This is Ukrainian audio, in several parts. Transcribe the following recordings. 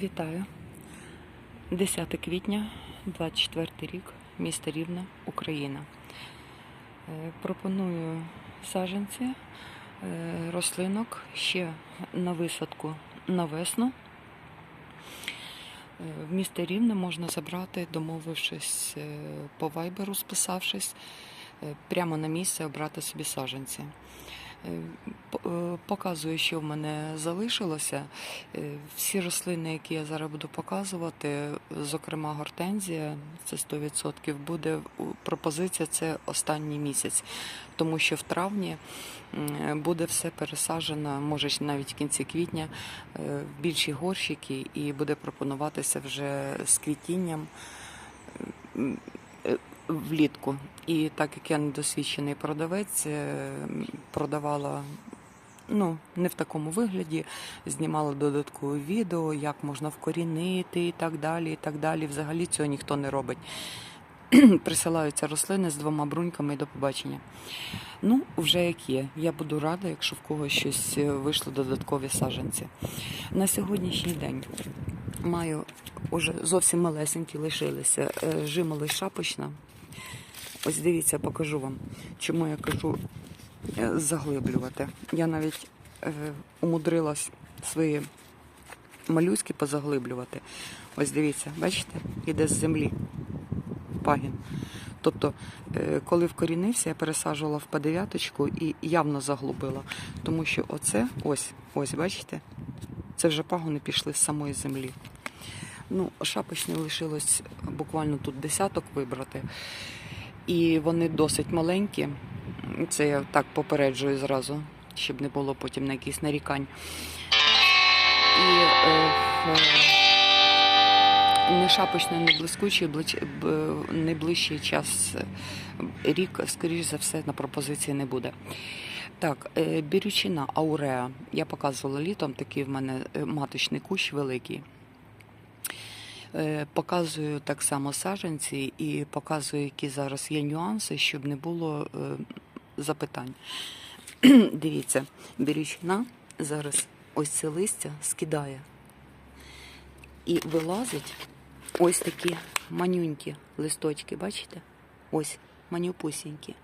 Вітаю. 10 квітня, 24 рік, місто Рівне, Україна. Е, Пропоную саджанці е, рослинок ще на висадку на весну. Е, В місто Рівне можна забрати, домовившись по вайберу, списавшись, прямо на місце обрати собі саджанці. Е, е, Показую, що в мене залишилося. Е, Всі рослини, які я зараз буду показувати, зокрема гортензія, це 100%, буде пропозиція це останній місяць, тому що в травні буде все пересаджено, може навіть в кінці квітня, в більші горщики, і буде пропонуватися вже з квітінням влітку. І так як я недосвідчений продавець, е, продавала ну, не в такому вигляді, знімала додаткове відео, як можна вкорінити і так далі. і так далі. Взагалі цього ніхто не робить. Присилаються рослини з двома бруньками і до побачення. Ну, вже як є. Я буду рада, якщо в когось щось е, вийшло додаткові саджанці. На сьогоднішній день маю уже зовсім малесенькі лишилися. е, Жимолий шапочна. Ось дивіться, покажу вам, чому я кажу е, заглиблювати. Я навіть е, умудрилась свої малюськи позаглиблювати. Ось дивіться, бачите, іде з землі пагін. Тобто, е, коли вкорінився, я пересаджувала в П9 і явно заглубила. Тому що оце, ось, ось, бачите, це вже пагони пішли з самої землі. Ну, шапочне лишилось буквально тут десяток вибрати. І вони досить маленькі. Це я так попереджую зразу, щоб не було потім на якісь нарікань. І е, в- не шапочний, не блискучий, найближчий час, е, рік, скоріш за все, на пропозиції не буде. Так, е, бірючина ауреа. Я показувала літом, такий в мене е, маточний кущ великий. Е, Показую так само саджанці і показую, які зараз є нюанси, щоб не було е, запитань. Дивіться, бірючина зараз ось це листя скидає і вилазить ось такі манюнькі листочки, бачите? Ось манюпусінькі.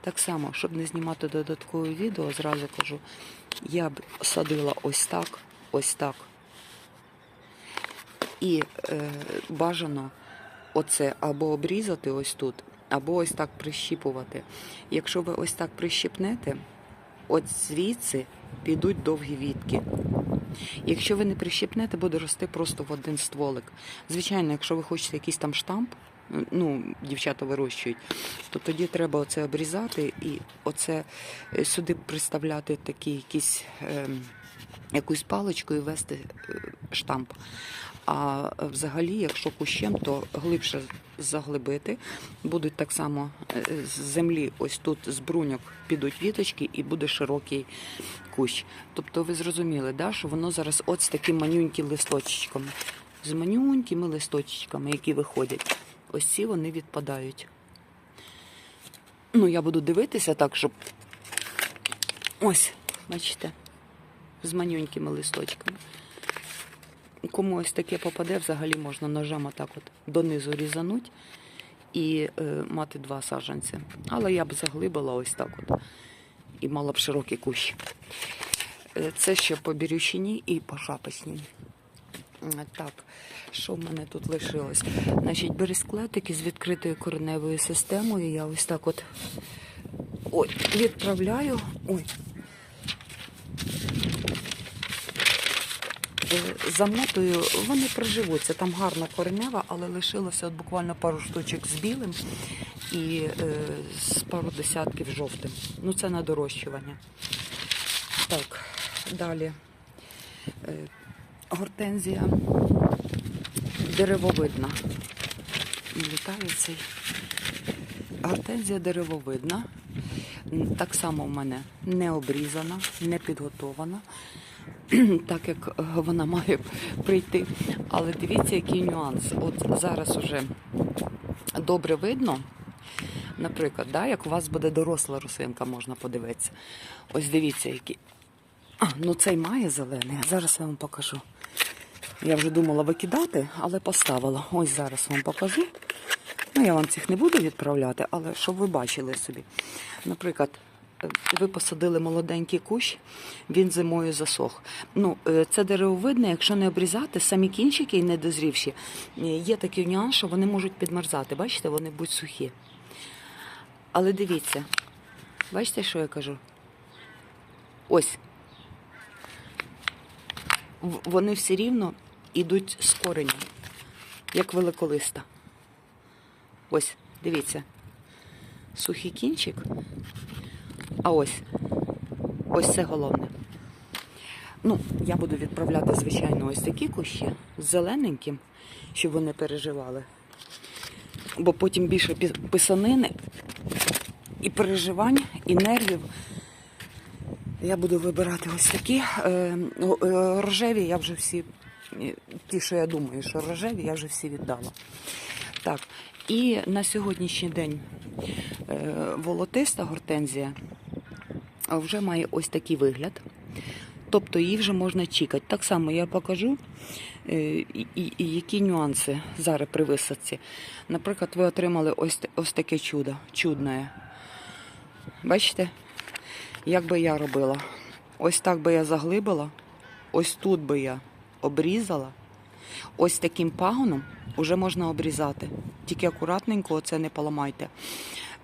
Так само, щоб не знімати додаткове відео, зразу кажу, я б садила ось так, ось так. І е, бажано оце або обрізати ось тут, або ось так прищіпувати. Якщо ви ось так прищіпнете, от звідси підуть довгі вітки. Якщо ви не прищіпнете, буде рости просто в один стволик. Звичайно, якщо ви хочете якийсь там штамп, ну, дівчата вирощують, то тоді треба оце обрізати і оце е, сюди приставляти такий якийсь. ем, якусь паличку і вести е, штамп. А взагалі, якщо кущем, то глибше заглибити. Будуть так само е, з землі, ось тут з бруньок підуть віточки, і буде широкий кущ. Тобто ви зрозуміли, да, що воно зараз от з таким манюньким листочком, з манюнькими листочками, які виходять. Ось ці вони відпадають. Ну, я буду дивитися так, щоб ось, бачите з манюнькими листочками. Кому ось таке попаде, взагалі можна ножем отак от донизу різануть і е, мати два саджанці. Але я б заглибила ось так от і мала б широкий кущ. Е, Це ще по бірючині і по шапочній. Е, Так, що в мене тут лишилось? Значить, бересклетики з відкритою кореневою системою. Я ось так от ой, відправляю. Ой, замотую, вони приживуться. Там гарна коренева, але лишилося от буквально пару штучок з білим і е, з пару десятків жовтим. Ну це на дорощування. Так, далі. Е, гортензія деревовидна. Літає цей. Гортензія деревовидна. Так само в мене не обрізана, не підготована, так як е, вона має прийти. Але дивіться, який нюанс. От зараз уже добре видно, наприклад, да, як у вас буде доросла рослинка, можна подивитися. Ось дивіться, які. А, ну цей має зелений. Зараз я вам покажу. Я вже думала викидати, але поставила. Ось зараз вам покажу. Ну, я вам цих не буду відправляти, але щоб ви бачили собі. Наприклад, ви посадили молоденький кущ, він зимою засох. Ну, е, це деревовидне, якщо не обрізати, самі кінчики і недозрівші, е, є такий нюанс, що вони можуть підмерзати. Бачите, вони будуть сухі. Але дивіться, бачите, що я кажу? Ось. Вони все рівно йдуть з коренем, як великолиста. Ось, дивіться. Сухий кінчик. А ось. Ось це головне. Ну, я буду відправляти, звичайно, ось такі кущі з зелененьким, щоб вони переживали. Бо потім більше писанини і переживань, і нервів. Я буду вибирати ось такі. Е, е, Рожеві я вже всі, е, ті, що я думаю, що рожеві, я вже всі віддала. Так, і на сьогоднішній день волотиста гортензія вже має ось такий вигляд. Тобто її вже можна чікати. Так само я покажу, е, які нюанси зараз при висадці. Наприклад, ви отримали ось, ось таке чудо, чудне. Бачите? Як би я робила? Ось так би я заглибила, ось тут би я обрізала. Ось таким пагоном вже можна обрізати. Тільки акуратненько це не поламайте.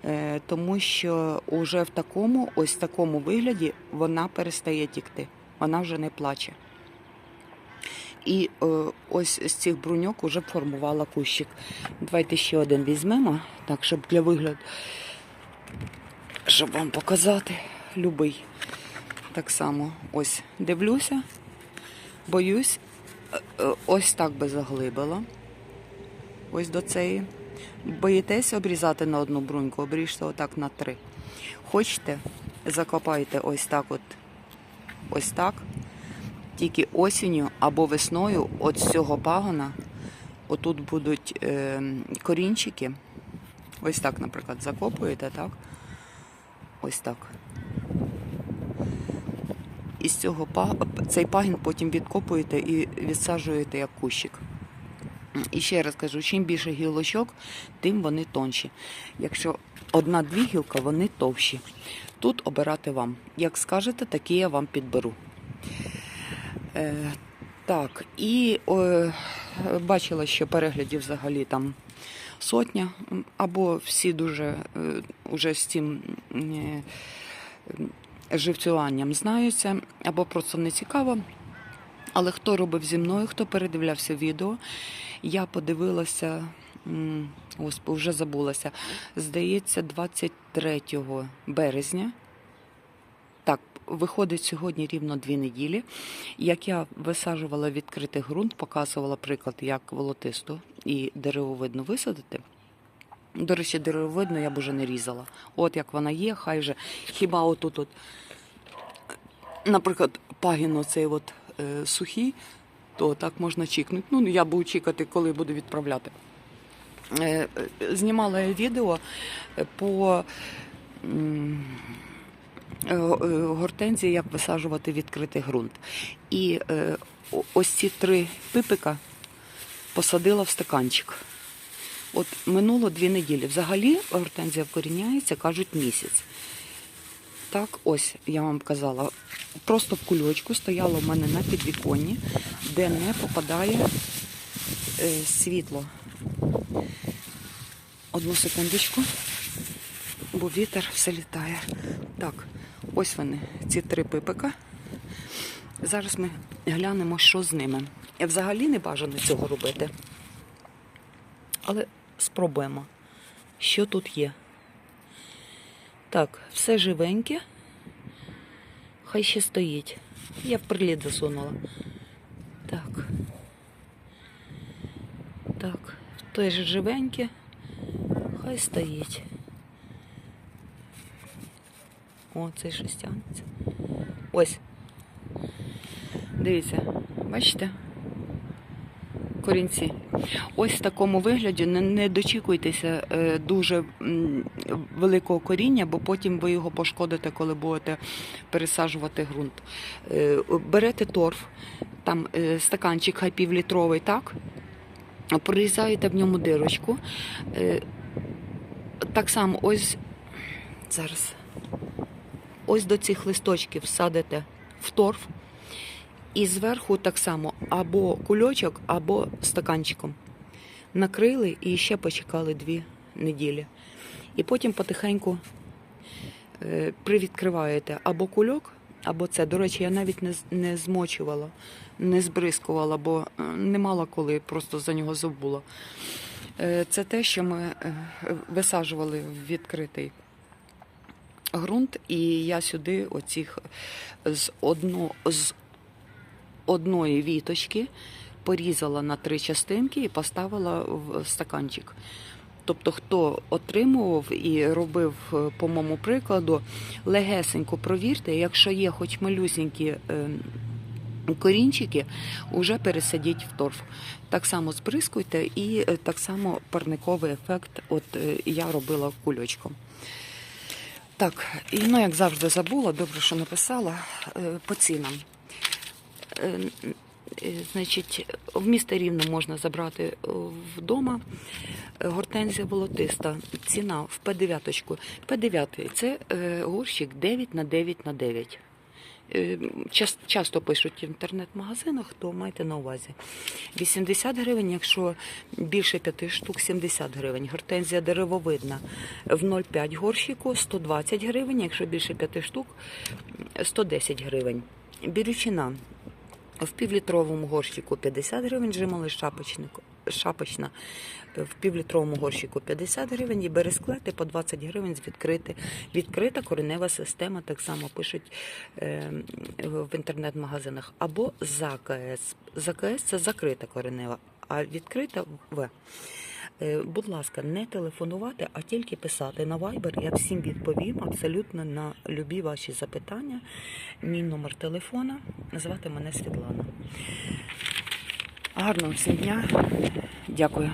Е, тому що вже в такому, ось такому вигляді вона перестає тікти. Вона вже не плаче. І е, ось з цих бруньок вже формувала кущик. Давайте ще один візьмемо, так, щоб для вигляду, щоб вам показати любий. Так само ось дивлюся, боюсь, е, ось так би заглибила. Ось до цієї. Боїтесь обрізати на одну бруньку, обріжте отак на три. Хочете, закопайте ось так от, ось так. Тільки осінню або весною от з цього пагона отут будуть е, корінчики. Ось так, наприклад, закопуєте, так? Ось так. І з цього цей пагін потім відкопуєте і відсаджуєте як кущик. І ще раз кажу, чим більше гілочок, тим вони тонші. Якщо одна-дві гілка, вони товщі. Тут обирати вам. Як скажете, такі я вам підберу. Е, так, і е, бачила, що переглядів взагалі там сотня, або всі дуже е, уже з цим е, живцюванням знаються, або просто не цікаво. Але хто робив зі мною, хто передивлявся відео, я подивилася, господи, вже забулася. Здається, 23 березня. Так, виходить сьогодні рівно дві неділі. Як я висаджувала відкритий ґрунт, показувала приклад, як волотисту і деревовидну висадити. До речі, деревовидну я б уже не різала. От як вона є, хай вже хіба отут, от, наприклад, пагін оцей от, е, сухий, то так можна чікнути. Ну, я буду чікати, коли буду відправляти. Е, е, знімала я відео по гортензії, як висаджувати відкритий ґрунт. І ось ці три пипика посадила в стаканчик. От минуло дві неділі. Взагалі гортензія вкоріняється, кажуть, місяць. Так, ось я вам казала. Просто в кульочку стояло в мене на підвіконні, де не попадає е, світло. Одну секундочку, бо вітер все літає. Так, ось вони, ці три пипика. Зараз ми глянемо, що з ними. Я взагалі не бажано цього робити. Але спробуємо, що тут є. Так, все живеньке. Хай ще стоїть. Я в приліт засунула. Так. Так, же живеньке. Хай стоїть. О, цей щось тягнеться. Ось. Дивіться, бачите? Корінці. Ось в такому вигляді не, дочікуйтеся е, дуже великого коріння, бо потім ви його пошкодите, коли будете пересаджувати ґрунт. Е, берете торф, там е, стаканчик хай півлітровий, так? Прорізаєте в ньому дирочку. Так само ось зараз. Ось до цих листочків садите в торф. І зверху так само або кульочок, або стаканчиком. Накрили і ще почекали дві неділі. І потім потихеньку е, привідкриваєте або кульок, або це. До речі, я навіть не, не змочувала, не збризкувала, бо е, не мала коли, просто за нього забула. Е, Це те, що ми висаджували в відкритий ґрунт, і я сюди оцих з, одно, з одної віточки порізала на три частинки і поставила в стаканчик. Тобто, хто отримував і робив е, по моєму прикладу, легесенько провірте, якщо є хоч малюсінькі е, корінчики, уже пересадіть в торф. Так само збризкуйте і е, так само парниковий ефект. От я робила кульочком. Так, і ну як завжди забула, добре, що написала по цінам. Е, Значить, в місті Рівно можна забрати е, вдома. Е, Гортензія волотиста. Ціна в П9. П9 це горщик 9 на 9 на 9. Е, Часто пишуть в інтернет-магазинах, то майте на увазі. 80 гривень, якщо більше 5 штук, 70 гривень. Гортензія деревовидна в 0,5 горщику 120 гривень, якщо більше 5 штук 110 гривень. Бірючина в півлітровому горщику 50 гривень, жимали шапочна в півлітровому горщику 50 гривень і бересклети по 20 гривень з відкрити. Відкрита коренева система, так само пишуть е, в інтернет-магазинах. Або ЗАКС. ЗАКС це закрита коренева, а відкрита В. Е, Будь ласка, не телефонувати, а тільки писати на Viber. Я всім відповім абсолютно на любі ваші запитання. Мій номер телефона. Звати мене Світлана. Гарного всім дня. Дякую.